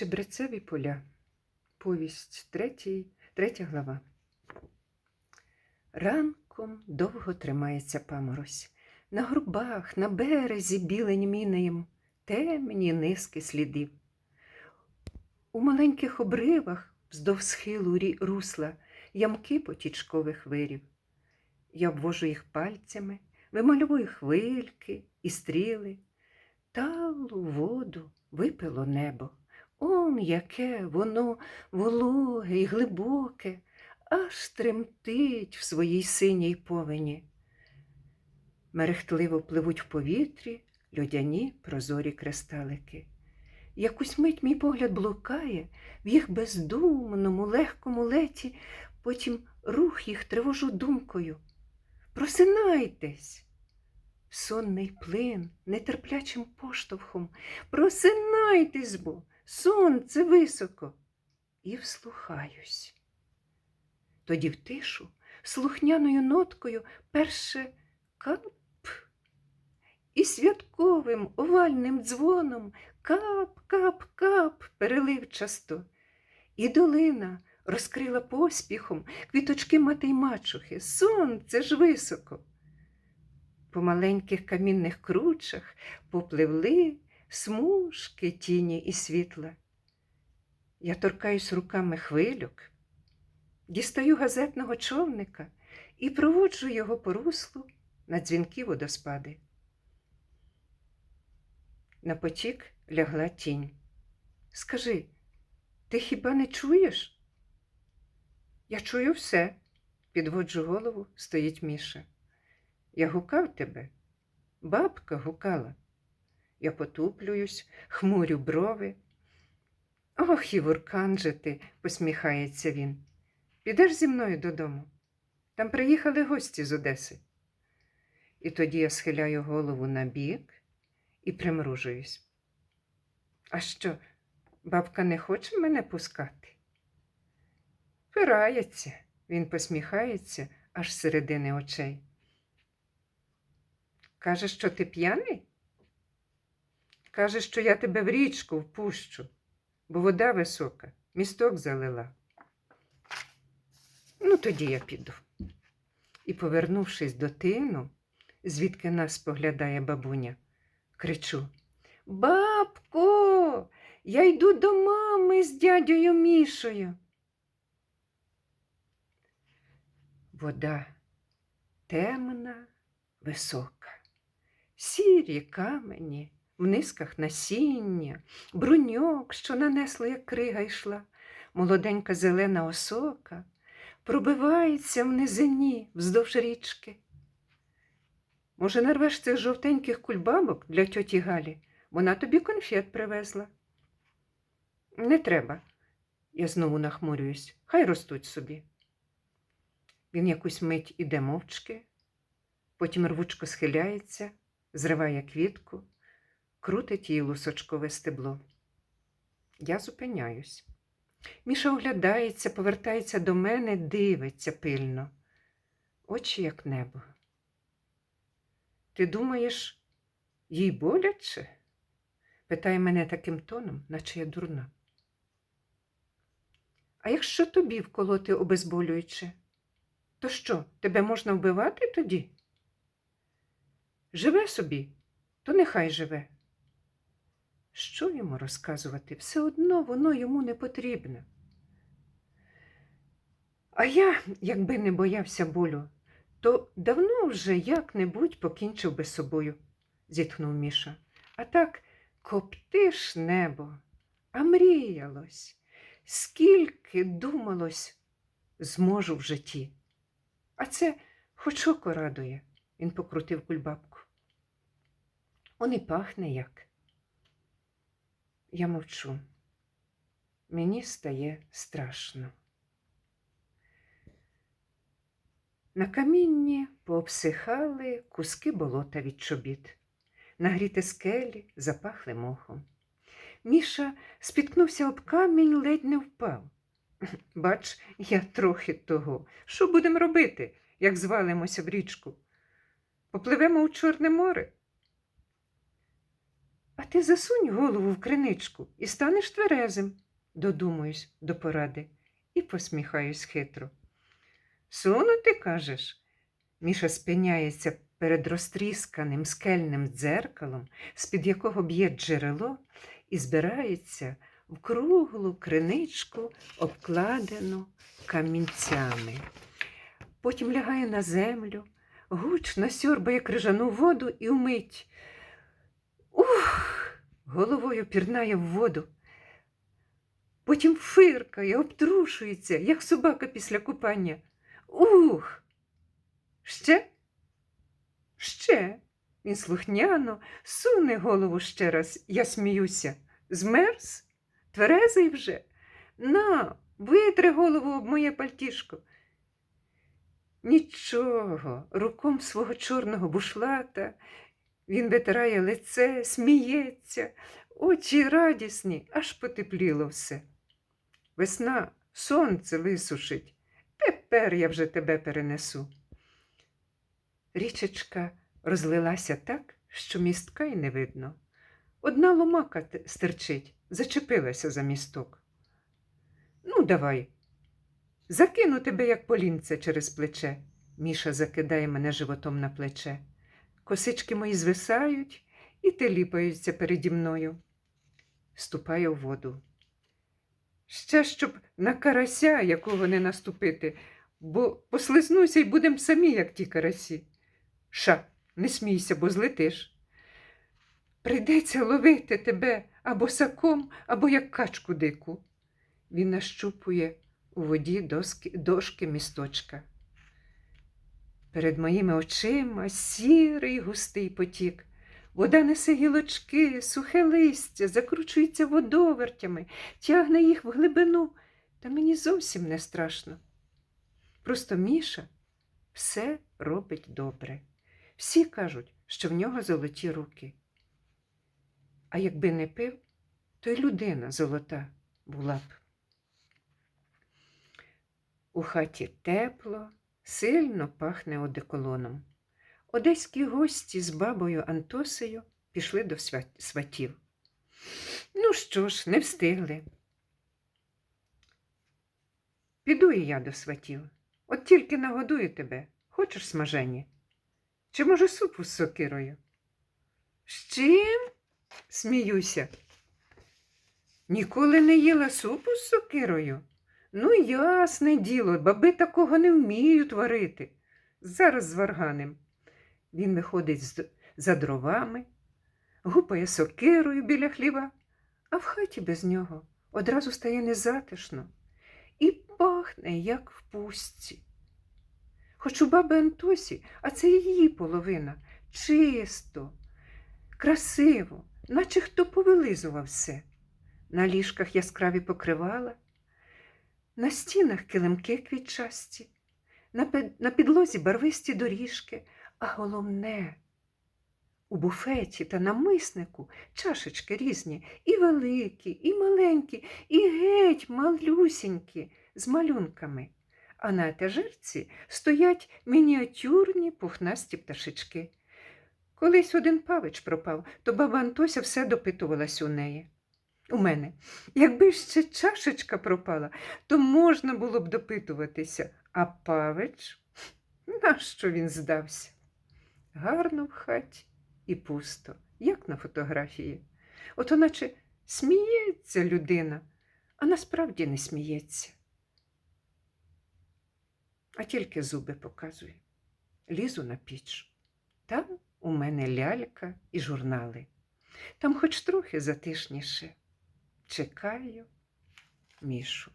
Чебрецеві поля. Повість третій, третя глава. Ранком довго тримається паморозь. На горбах, на березі білень мінеєм, темні низки слідів. У маленьких обривах вздовж схилу русла ямки потічкових вирів. Я обвожу їх пальцями, вимальовую хвильки і стріли. Талу воду випило небо. Он яке воно вологе і глибоке, аж тремтить в своїй синій повені. Мерехтливо пливуть в повітрі льодяні прозорі кристалики. Якусь мить мій погляд блукає в їх бездумному, легкому леті, потім рух їх тривожу думкою. Просинайтесь! Сонний плин нетерплячим поштовхом. Просинайтесь бо, сонце високо. І вслухаюсь. Тоді в тишу слухняною ноткою перше кап і святковим овальним дзвоном кап-кап-кап переливчасто. І долина розкрила поспіхом квіточки мати й мачухи. Сонце ж високо. По маленьких камінних кручах попливли смужки тіні і світла. Я торкаюсь руками хвильок, дістаю газетного човника і проводжу його по руслу на дзвінки водоспади. На потік лягла тінь. Скажи, ти хіба не чуєш? Я чую все, підводжу голову, стоїть Міша. Я гукав тебе, бабка гукала. Я потуплююсь, хмурю брови. Ох, і вуркан же ти, посміхається він. Підеш зі мною додому? Там приїхали гості з Одеси. І тоді я схиляю голову на бік і примружуюсь. А що, бабка не хоче мене пускати? Пирається, він посміхається аж середини очей. Каже, що ти п'яний? Каже, що я тебе в річку впущу, бо вода висока, місток залила. Ну, тоді я піду. І, повернувшись до тину, звідки нас поглядає бабуня, кричу: Бабко, я йду до мами з дядьою Мішою. Вода темна, висока, сірі камені, в низках насіння, бруньок, що нанесло, як крига йшла, молоденька зелена осока, пробивається в низині вздовж річки. Може, нарвеш цих жовтеньких кульбабок для тьоті Галі? Вона тобі конфет привезла. Не треба, я знову нахмурююсь, хай ростуть собі. Він якусь мить іде мовчки, потім рвучко схиляється, зриває квітку, крутить її лусочкове стебло. Я зупиняюсь. Міша оглядається, повертається до мене, дивиться пильно, очі як небо. Ти думаєш, їй боляче? питає мене таким тоном, наче я дурна. А якщо тобі вколоти обезболююче, то що, тебе можна вбивати тоді? Живе собі, то нехай живе. Що йому розказувати? Все одно воно йому не потрібно. А я, якби не боявся болю, то давно вже як-небудь покінчив би з собою, зітхнув Міша. А так коптиш небо, а мріялось, скільки думалось, зможу в житті. А це хоч око радує, він покрутив кульбабку. Он і пахне як. Я мовчу. Мені стає страшно. На камінні пообсихали куски болота від чобіт. Нагріти скелі запахли мохом. Міша спіткнувся об камінь, ледь не впав. Бач, я трохи того. Що будемо робити, як звалимося в річку? Попливемо у Чорне море? Ти засунь голову в криничку і станеш тверезим, додумуюсь до поради і посміхаюсь хитро. Сунути, кажеш? Міша спиняється перед розтрісканим скельним дзеркалом, з-під якого б'є джерело, і збирається в круглу криничку, обкладену камінцями. Потім лягає на землю, гучно сьорбає крижану воду і вмить. Ух! Головою пірнає в воду. Потім фиркає, обтрушується, як собака після купання. Ух! Ще? Ще. Він слухняно суне голову ще раз. Я сміюся. Змерз? Тверезий вже? На, витри голову об моє пальтішко. Нічого, руком свого чорного бушлата він витирає лице, сміється, очі радісні, аж потепліло все. Весна сонце висушить. Тепер я вже тебе перенесу. Річечка розлилася так, що містка й не видно. Одна ломака стирчить, зачепилася за місток. Ну, давай. Закину тебе, як полінце, через плече. Міша закидає мене животом на плече. Косички мої звисають і теліпаються переді мною. Ступаю в воду. Ще щоб на карася, якого не наступити, бо послизнуся і будем самі, як ті карасі. Ша, не смійся, бо злетиш. Прийдеться ловити тебе або саком, або як качку дику. Він нащупує у воді доски, дошки місточка. Перед моїми очима сірий густий потік. Вода несе гілочки, сухе листя, закручується водовертями, тягне їх в глибину, та мені зовсім не страшно. Просто Міша все робить добре. Всі кажуть, що в нього золоті руки. А якби не пив, то й людина золота була б. У хаті тепло, сильно пахне одеколоном. Одеські гості з бабою Антосею пішли до сватів. Ну що ж, не встигли. Піду і я до сватів. От тільки нагодую тебе. Хочеш смажені? Чи може супу з сокирою? З чим? Сміюся. Ніколи не їла супу з сокирою? Ну, ясне діло, баби такого не вміють варити. Зараз з варганем. Він виходить за дровами, гупає сокирою біля хліва, а в хаті без нього одразу стає незатишно і пахне, як в пустці. Хоч у баби Антосі, а це її половина, чисто, красиво, наче хто повилизував все. На ліжках яскраві покривала, на стінах килимки квітчасті, на, підлозі барвисті доріжки, а головне, у буфеті та намиснику чашечки різні, і великі, і маленькі, і геть малюсінькі, з малюнками. А на етажерці стоять мініатюрні пухнасті пташечки. Колись один павич пропав, то баба Антося все допитувалась у неї. У мене. Якби ще чашечка пропала, то можна було б допитуватися. А павич, нащо він здався? Гарно в хаті і пусто, як на фотографії. Ото наче сміється людина, а насправді не сміється. А тільки зуби показує. Лізу на піч. Там у мене лялька і журнали. Там хоч трохи затишніше. Чекаю Мішу.